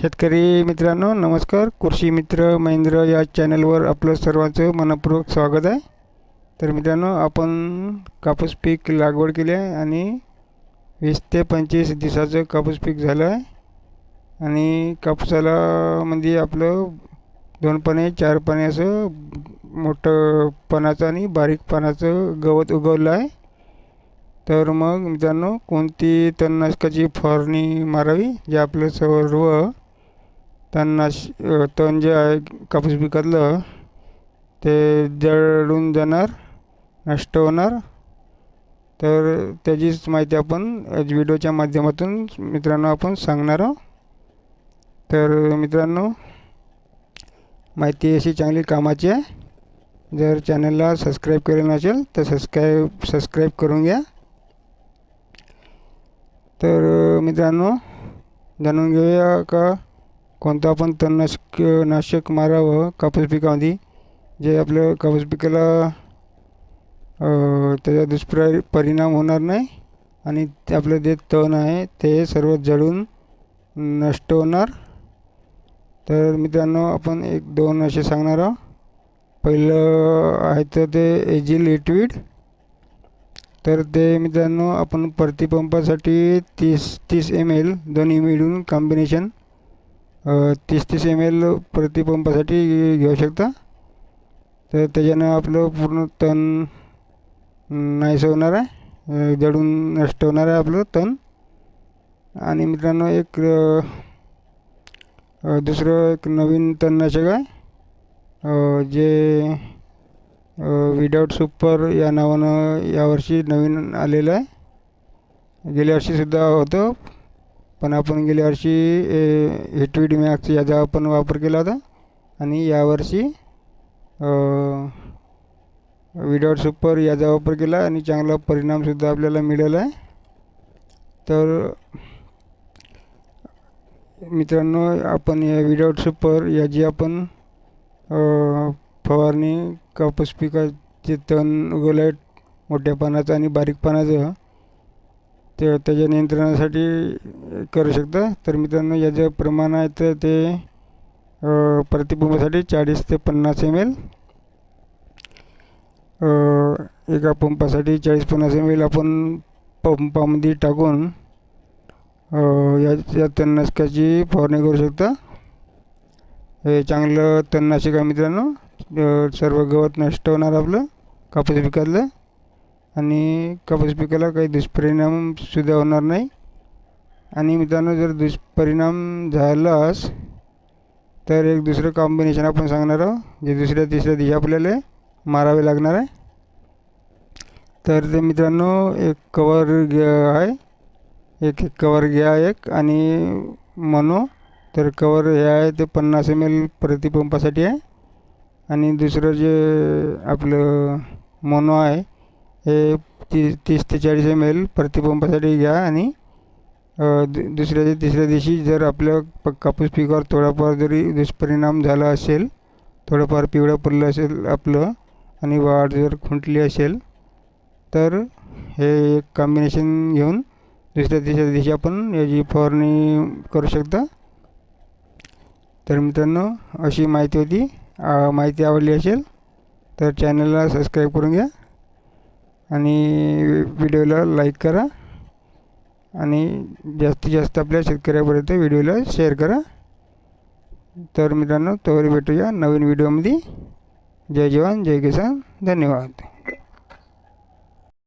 शेतकरी मित्रांनो नमस्कार. कृषी मित्र महेंद्र या चॅनलवर आपलं सर्वांचं मनपूर्वक स्वागत आहे. तर मित्रांनो आपण कापूस पीक लागवड केली आहे आणि वीस ते पंचवीस दिवसाचं कापूस पीक झालं आहे. आणि कापसाला म्हणजे आपलं दोन पाने चार पाने असं मोठं पानाचं आणि बारीक पानाचं गवत उगवलं आहे. तर मग मित्रांनो कोणती तणनाशकाची फवारणी मारावी जे आपलं सर्व तणनाश तण जे आहे कापूस पिकातलं ते जळून जाणार नष्ट होणार. तर त्याचीच माहिती आपण व्हिडिओच्या माध्यमातून मित्रांनो आपण सांगणार आहोत. तर मित्रांनो माहिती अशी चांगली कामाची आहे. जर चॅनलला सबस्क्राईब केलं नसेल तर सबस्क्राईब सबस्क्राईब करून घ्या. तर मित्रांनो जाणून घेऊया का? कोणतं आपण तणनाशक नाशक मारावं कापूस पिकामध्ये. जे आपलं कापूस पिकाला त्याचा दुष्परि परिणाम होणार नाही. आणि ते आपलं जे तण आहे ते सर्व जळून नष्ट होणार. तर मित्रांनो आपण एक दोन असे सांगणार आहोत. पहिलं आहे तर ते एजिल एटवीड तर ते मित्रांनो आपण प्रतिपंपासाठी तीस तीस एम एल दोन्ही मिळून कॉम्बिनेशन तीस तीस एम एल प्रतिपंपासाठी घेऊ शकता. तर त्याच्यानं आपलं पूर्ण तण नाहीसं होणार आहे. जळून नष्ट होणार आहे आपलं तण. आणि मित्रांनो एक दुसरं एक नवीन तणनाशक आहे. जे विदाउट सुपर या नावानं यावर्षी नवीन आलेलं आहे. गेल्या वर्षीसुद्धा होतं. पण आपण गेल्या वर्षी हिटवीड मॅक्स याचा आपण वापर केला होता. आणि यावर्षी विदाऊट सुपर याचा वापर केला आणि चांगला परिणामसुद्धा आपल्याला मिळाला आहे. तर मित्रांनो आपण या विदाऊट सुपर याची आपण फवारणी कापूस पिकाचे तण उगवलं आहे मोठ्या पानाचं आणि बारीक पानाचं ते त्याच्या नियंत्रणासाठी करू शकता. तर मित्रांनो याचं प्रमाण आहे तर ते प्रतिपंपासाठी चाळीस ते पन्नास एम एल एका पंपासाठी चाळीस पन्नास एम एल आपण पंपामध्ये टाकून या या तणनाशकाची फवारणी करू शकता. हे चांगलं तणनाशक आहे मित्रांनो. सर्व गवत नष्ट होणार आपलं कापूस पिकातलं. आणि कापूस पिकाला काही दुष्परिणामसुद्धा होणार नाही. आणि मित्रांनो जर दुष्परिणाम झालाच तर एक दुसरं कॉम्बिनेशन आपण सांगणार आहोत जे दुसऱ्या तिसऱ्या दिशा आपल्याला मारावे लागणार आहे. तर ते मित्रांनो एक कवर आहे. एक एक कवर घ्या एक आणि मनो तर कवर हे आहे ते पन्नास एम एल प्रतिपंपासाठी आहे. आणि दुसरं जे आपलं मोनो आहे हे ती तीस ते चाळीस एम एल प्रतिपंपासाठी घ्या आणि दु दुसऱ्या तिसऱ्या दिवशी जर आपल्या प कापूस पिकावर थोडाफार जरी दुष्परिणाम झाला असेल थोडंफार पिवळं पडलं असेल आपलं आणि वाढ जर खुंटली असेल तर हे एक कॉम्बिनेशन घेऊन दुसऱ्या तिसऱ्या दिवशी आपण याची फवारणी करू शकता. तर मित्रांनो अशी माहिती होती. माहिती आवडली असेल तर चॅनलला सबस्क्राईब करून घ्या. आणि व्हिडिओला लाईक करा. आणि जास्तीत जास्त आपल्या शेतकऱ्यापर्यंत व्हिडिओला शेअर करा. तर मित्रांनो तोवर भेटूया नवीन व्हिडिओमध्ये. जय जवान जय किसान. धन्यवाद.